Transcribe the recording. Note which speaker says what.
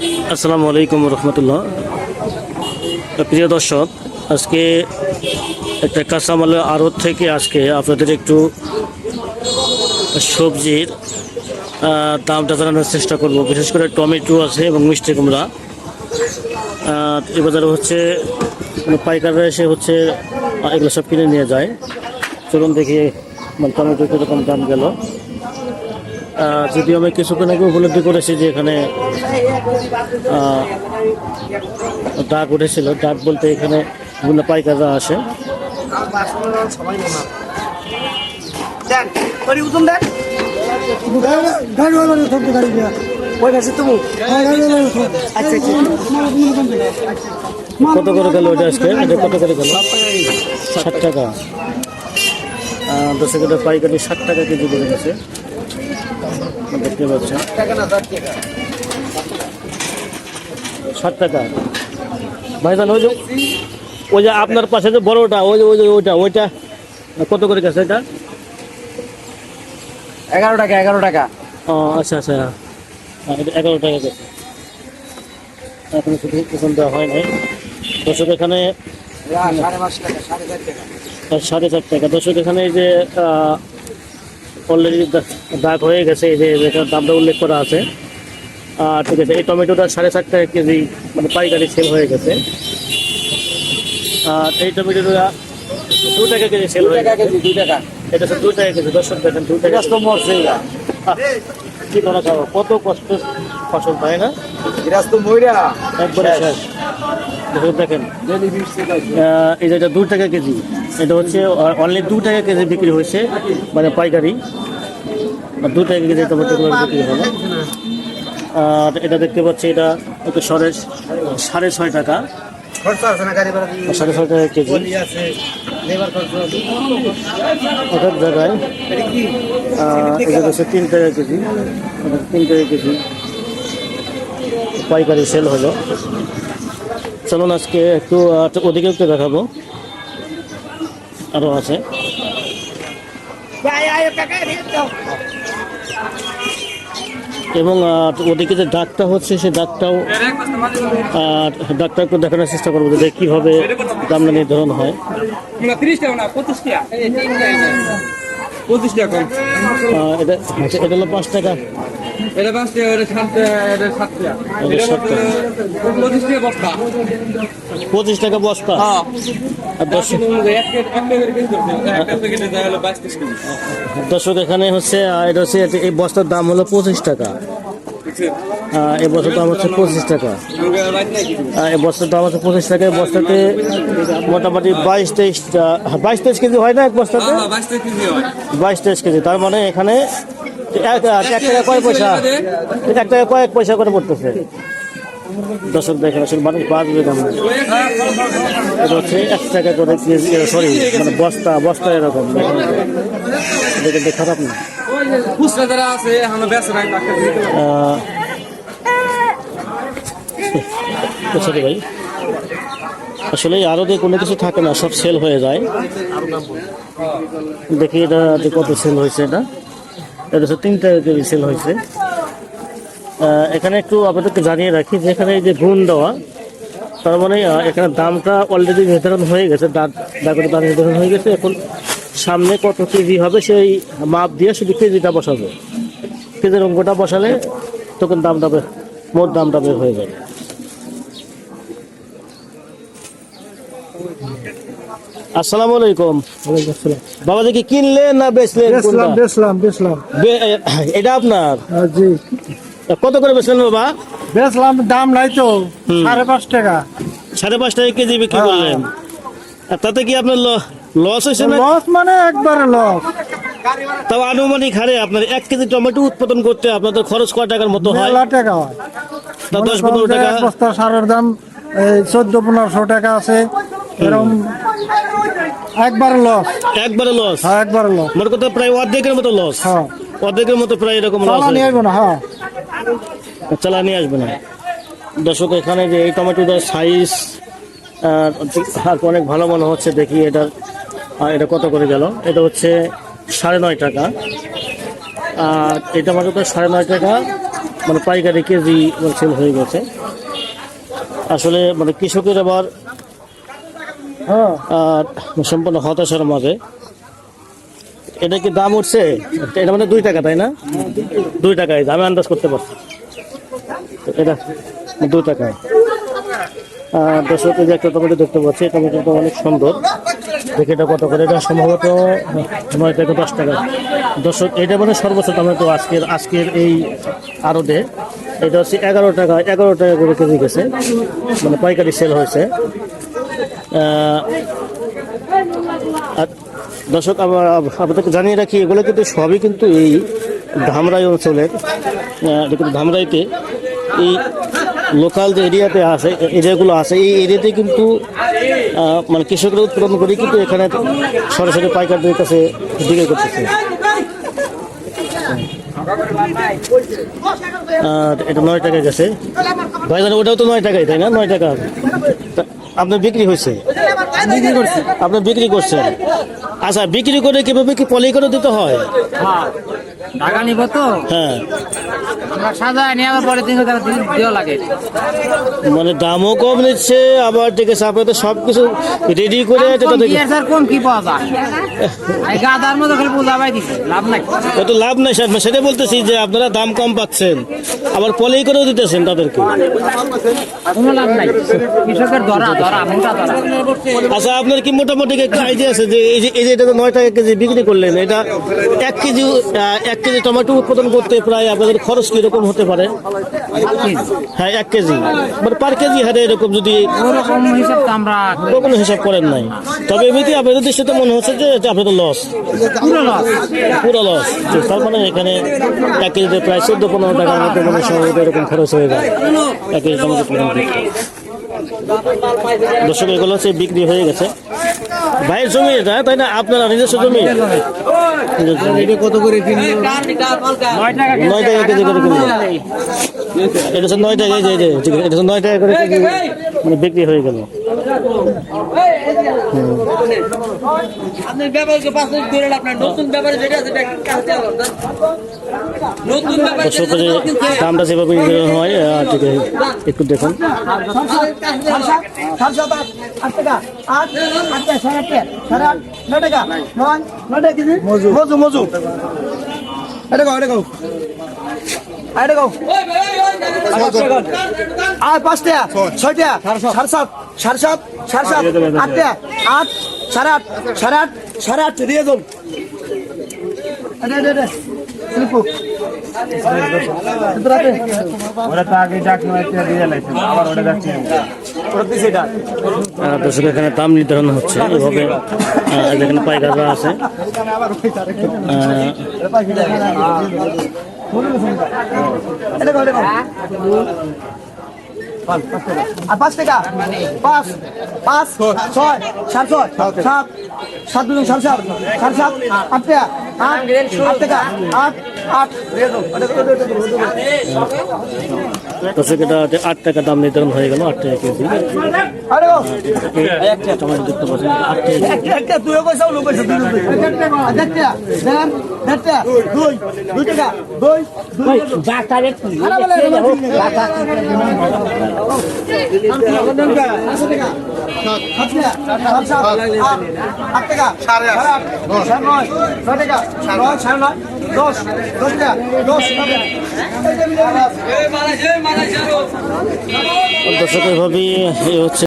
Speaker 1: আসসালামু আলাইকুম রহমতুল্লাহ। প্রিয় দর্শক আজকে একটা কাঁচামালের আড়ত থেকে আজকে আপনাদের একটু সবজির দামটা জানানোর চেষ্টা করব। বিশেষ করে টমেটো আছে এবং মিষ্টি কুমড়া। আহ, এ বাজারে হচ্ছে মানে পাইকাররা এসে হচ্ছে এগুলো সব কিনে নিয়ে যায়। চলুন দেখি মানে টমেটো কীরকম দাম গেল। যদি আমি কিছুক্ষণ আগে উপলব্ধি করেছি যে এখানে ডাক উঠেছিল। ডাক বলতে এখানে বিভিন্ন পাইকাররা আসে। কত করে গেল ওইটা আজকে? আচ্ছা, কত করে গেল? ষাট টাকা। দশ পাইকারি ষাট টাকা কেজি বেড়ে গেছে। দেখতে পাচ্ছেন। ষাট টাকা। ভাইজান ওই যে ওই যে আপনার পাশে যে বড়টা ওই যে ওই যে ওইটা ওইটা কত করে গেছে এটা?
Speaker 2: এগারো টাকা এগারো টাকা।
Speaker 1: ও আচ্ছা আচ্ছা। আহ, এগারো টাকা গেছে। এখন শুধু পছন্দ হয় নাই। দর্শক এখানে
Speaker 2: সাড়ে চার টাকা।
Speaker 1: দর্শক এখানে এই যে অলরেডি দাগ হয়ে গেছে এই যে দামটা উল্লেখ করা আছে। আর ঠিক আছে এই টমেটোটা সাড়ে চার টাকা কেজি মানে পাইকারি সেল হয়ে গেছে। আর এই টমেটোটা দু টাকা কেজি সেল হয়ে গেছে।
Speaker 2: দুই টাকা
Speaker 1: এটা দু টাকা কেজি দর্শক দেখেন দু টাকা
Speaker 2: মরছে
Speaker 1: কি করা খাব কত কষ্ট ফসল তাই না?
Speaker 2: গৃহস্থ মহিলা
Speaker 1: একবারে শেষ। দেখুন, দেখেন। এই দু টাকা কেজি। এটা হচ্ছে অনলি দু টাকা কেজি বিক্রি হয়েছে মানে পাইকারি। আর দু টাকা কেজি টমেটোগুলো বিক্রি হলো আর এটা দেখতে পাচ্ছি, এটা একটু সরে সাড়ে ছয় টাকা। সাড়ে ছয় টাকা কেজি। এক জায়গায়
Speaker 2: এটা
Speaker 1: হচ্ছে তিন টাকা কেজি। তিন টাকা কেজি। পাইকারি সেল হলো। চলুন আজকে একটু ওদিকে একটু দেখাবো। আরও আছে। এবং ওদিকে যে ডাকটা হচ্ছে সেই ডাকটাও আর ডাকটা একটু দেখানোর চেষ্টা করব যে কীভাবে দামটা নির্ধারণ হয়। এটা আচ্ছা, এটা হলো পাঁচ টাকা।
Speaker 3: এটা পাঁচ টাকা এটা সাত এটা সাত টাকা।
Speaker 1: এটা।
Speaker 3: পঁচিশ টাকা বস্তা।
Speaker 1: পঁচিশ টাকা বস্তা?
Speaker 3: হ্যাঁ।
Speaker 1: দর্শক এখানে হচ্ছে এটা হচ্ছে এই বস্তার দাম হলো পঁচিশ টাকা। এই বস্তার দাম হচ্ছে পঁচিশ টাকা। এই বস্তার দাম হচ্ছে পঁচিশ টাকা। এই বস্তাতে মোটামুটি বাইশ তেইশ বাইশ তেইশ কেজি হয় না এক বস্তাতে?
Speaker 3: হ্যাঁ হয়।
Speaker 1: বাইশ তেইশ কেজি। তার মানে এখানে এক টাকা কয় পয়সা। এক টাকা কয়েক পয়সা করে পড়তেছে দর্শক দেখেন আসলে মানুষ বাঁচবে কেমন? এটা হচ্ছে এক টাকা করে সরি মানে বস্তা বস্তা এরকম। এটা কিন্তু খারাপ না। সরি ভাই। আসলে আরও দিয়ে কোনো কিছু থাকে না সব সেল হয়ে যায়। দেখি এটা কত সেল হয়েছে এটা। এটা হচ্ছে কেজি সেল হয়েছে। এখানে একটু আপনাদেরকে জানিয়ে রাখি যে এখানে যে গুণ দেওয়া, তার মানে এখানে দামটা অলরেডি নির্ধারণ হয়ে গেছে দাগ দাগের দাম নির্ধারণ হয়ে গেছে। এখন সামনে কত কেজি হবে সেই মাপ দিয়ে শুধু কেজিটা বসাবে। কেজির অঙ্কটা বসালে তখন দামটা মোট দামটা বের হয়ে যাবে। আসসালামু আলাইকুম। বাবা দেখি কিনলেন না বেচলেন বেচলাম বেচলাম এটা আপনার?
Speaker 4: জি।
Speaker 1: কত করে বেচলেন বাবা?
Speaker 4: বেচলাম দাম নাই
Speaker 1: তো।
Speaker 4: সাড়ে পাঁচ টাকা।
Speaker 1: সাড়ে পাঁচ টাকা কেজি বিক্রি হ্যাঁ। করলেন। তাতে কি আপনার লস হয়েছে
Speaker 4: লস মানে একবারে লস
Speaker 1: তাও আনুমানিক হারে আপনার এক কেজি টমেটো উৎপাদন করতে আপনাদের খরচ কয় টাকার মতো হয়?
Speaker 4: টাকা হয়।
Speaker 1: তা দশ পনেরো টাকা।
Speaker 4: সারের দাম চোদ্দ পনেরোশো টাকা আছে। এরকম একবারে লস
Speaker 1: একবারে লস
Speaker 4: হ্যাঁ একবারে লস
Speaker 1: করতে প্রায় অর্ধেকের মতো লস
Speaker 4: হ্যাঁ।
Speaker 1: অর্ধেকের মতো প্রায় এরকম লস
Speaker 4: চালা নিয়ে আসব না হ্যাঁ।
Speaker 1: চালা নিয়ে আসবে না। দর্শক এখানে যে এই টমেটোটার সাইজ আর অনেক ভালো মনে হচ্ছে দেখি এটার আর এটা কত করে গেল? এটা হচ্ছে সাড়ে নয় টাকা। আর এটা এই টমেটোটা সাড়ে নয় টাকা মানে পাইকারি কেজি সেল হয়ে গেছে। আসলে মানে কৃষকের আবার সম্পূর্ণ হতাশার মাঝে। এটা কি দাম উঠছে? এটা মানে দুই টাকা, তাই না? দুই টাকায় আমি আন্দাজ করতে পারছি। এটা দুই টাকায় দর্শক যে একটা টমেটো দেখতে পাচ্ছি, এই টমেটোটা অনেক সুন্দর। দেখে এটা কত করে, এটা সম্ভবত নয় টাকা দশ টাকা। দর্শক, এটা মানে সর্বোচ্চ টমেটো আজকের আজকের এই আড়তে। এটা হচ্ছে এগারো টাকা এগারো টাকা করে কেজি গেছে। মানে পাইকারি সেল হয়েছে। দর্শক, আবার আপনাদেরকে জানিয়ে রাখি, এগুলো কিন্তু সবই কিন্তু এই ধামরাই অঞ্চলের কিন্তু ধামরাইতে এই লোকাল যে এরিয়াতে আছে এরিয়াগুলো আছে এই এরিয়াতে কিন্তু মানে কৃষকরা উৎপাদন করে কিন্তু এখানে সরাসরি পাইকারদের কাছে বিক্রি করতেছে। এটা নয় টাকায় গেছে ভাইজান, ওটাও তো নয় টাকায়, তাই না? নয় টাকা। আপনার বিক্রি হয়েছে? আপনার বিক্রি করছেন। আচ্ছা বিক্রি করে কীভাবে কি পলি করে দিতে হয়?
Speaker 5: হ্যাঁ। টাকা নিব তো।
Speaker 1: হ্যাঁ।
Speaker 5: সাজায় নিয়ে আবার পরে তিনশো টাকা দেওয়া লাগে।
Speaker 1: মানে দামও কম নিচ্ছে আবার ঠিক আছে আপনি তো সব কিছু রেডি করে
Speaker 5: কম
Speaker 1: যেটা
Speaker 5: কি আর স্যার কম কি পাওয়া যায়? গাদার মতো খালি পূজা পাই দিছে লাভ নাই।
Speaker 1: তো লাভ নাই স্যার সেটা বলতেছি যে আপনারা দাম কম পাচ্ছেন। আবার পলি করেও দিতেছেন তাদেরকে?
Speaker 5: কোনো লাভ নাই। কৃষকের ধরা ধরা মোটা ধরা।
Speaker 1: আচ্ছা আপনার কি মোটামুটি একটা আইডিয়া আছে যে এই যে এই যে এটা তো নয় টাকা কেজি বিক্রি করলেন এটা এক কেজি এক কেজি টমেটো উৎপাদন করতে প্রায় আপনাদের খরচ কীরকম হতে পারে? হ্যাঁ এক কেজি। মানে পার কেজি হারে এরকম যদি
Speaker 5: ওরকম হিসাব তো আমরা
Speaker 1: কোনো হিসাব করেন নাই। তবে এমনিতে আপনাদের দৃষ্টিতে মনে হচ্ছে যে এটা আপনাদের লস
Speaker 5: পুরো লস
Speaker 1: পুরো লস তার মানে এখানে এক কেজিতে প্রায় চোদ্দ পনেরো টাকার মধ্যে মানে সম্ভবত এরকম খরচ হয়ে যায়। এক কেজি টমেটো দর্শক এগুলো হচ্ছে বিক্রি হয়ে গেছে। ভাইয়ের জমি এটা তাই না? আপনারা নিজস্ব জমি।
Speaker 4: কত করে
Speaker 5: নয় টাকা
Speaker 1: কেজি করে কিনলো এটা হচ্ছে নয় টাকা যে, এটা হচ্ছে নয় টাকা করে কেজি। মানে বিক্রি হয়ে গেল।
Speaker 6: ব্যাপারকে পাঁচ মিনিট আপনার নতুন ব্যাপারে যেটা আছে কাজে নতুন ব্যাপারে
Speaker 1: দামটা যেভাবে নির্ধারণ হয় ঠিক আছে। একটু দেখুন।
Speaker 2: মজু। মজু এটা গাও এটা গাও এটা গাও আর পাঁচ টাকা ছয় টাকা। সাড়ে সাত সাড়ে সাত সাড়ে সাত আট টাকা। আট সাড়ে আট আট আট দিয়ে
Speaker 1: এখানে দাম নির্ধারণ হচ্ছে এভাবে যেখানে পাইকাররা আছে।
Speaker 2: এটা আর পাঁচ টাকা? পাঁচ পাঁচ, ছয় সাত ছয়, সাত সাত দুজন সাড়ে সাত সাড়ে সাত আট টাকা, আট আট টাকা, আট আট।
Speaker 1: আট টাকা দাম নির্ধারণ হয়ে গেল, আট টাকা কেজি।
Speaker 2: সাড়ে আট সাড়ে নয় ছয় টাকা নয় সাড়ে নয় দশ দশ টাকা দশ
Speaker 1: দর্শক এভাবেই এ হচ্ছে